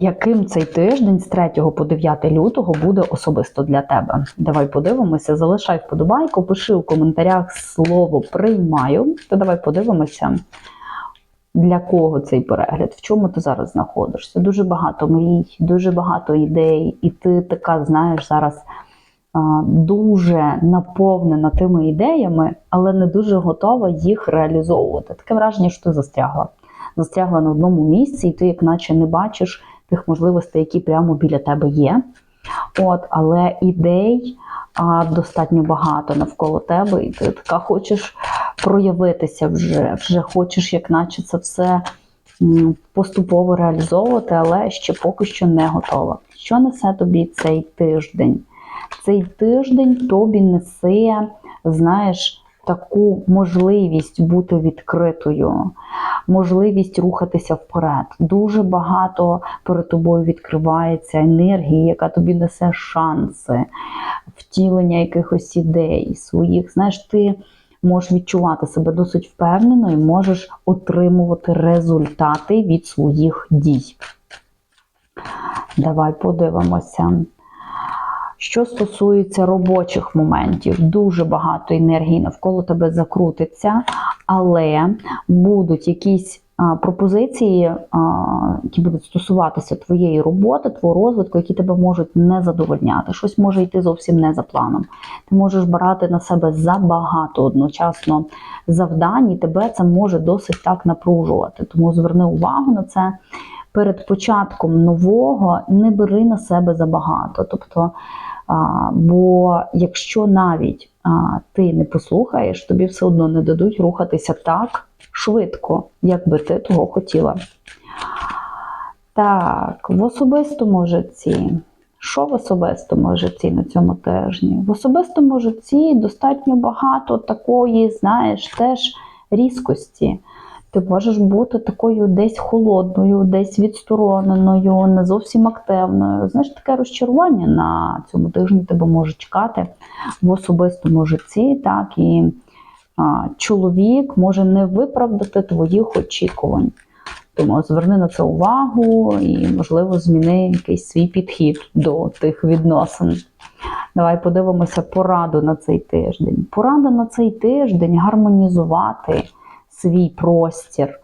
Яким цей тиждень з 3 по 9 лютого буде особисто для тебе? Давай подивимося, залишай вподобайку, пиши у коментарях слово приймаю. То давай подивимося, для кого цей перегляд, в чому ти зараз знаходишся. Дуже багато мрій, дуже багато ідей, і ти така, знаєш, зараз дуже наповнена тими ідеями, але не дуже готова їх реалізовувати. Таке враження, що ти застрягла. Застрягла на одному місці, і ти, як наче, не бачиш тих можливостей, які прямо біля тебе є. От, але ідей а, достатньо багато навколо тебе, і ти така хочеш проявитися вже, вже хочеш, як наче це все поступово реалізовувати, але ще поки що не готова. Що несе тобі цей тиждень? Цей тиждень тобі несе, знаєш, таку можливість бути відкритою, можливість рухатися вперед. Дуже багато перед тобою відкривається енергії, яка тобі несе шанси, втілення якихось ідей, своїх. Знаєш, ти можеш відчувати себе досить впевнено і можеш отримувати результати від своїх дій. Давай подивимося. Що стосується робочих моментів, дуже багато енергії навколо тебе закрутиться, але будуть якісь пропозиції, які будуть стосуватися твоєї роботи, твого розвитку, які тебе можуть не задовольняти. Щось може йти зовсім не за планом. Ти можеш брати на себе забагато одночасно завдань, і тебе це може досить так напружувати. Тому зверни увагу на це. Перед початком нового не бери на себе забагато. Тобто, бо якщо навіть ти не послухаєш, тобі все одно не дадуть рухатися так швидко, як би ти того хотіла. Так, в особистому житті. Що в особистому житті на цьому тижні? В особистому житті достатньо багато такої, знаєш, теж різкості. Ти можеш бути такою десь холодною, десь відстороненою, не зовсім активною. Знаєш, таке розчарування на цьому тижні тебе може чекати в особистому житті, так і а, чоловік може не виправдати твоїх очікувань. Тому зверни на це увагу і, можливо, зміни якийсь свій підхід до тих відносин. Давай подивимося пораду на цей тиждень. Порада на цей тиждень гармонізувати свій простір,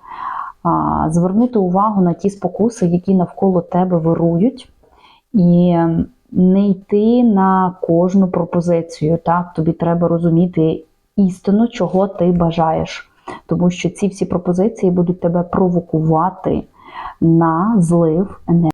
звернути увагу на ті спокуси, які навколо тебе вирують, і не йти на кожну пропозицію. Так, тобі треба розуміти істину, чого ти бажаєш. Тому що ці всі пропозиції будуть тебе провокувати на злив енергії.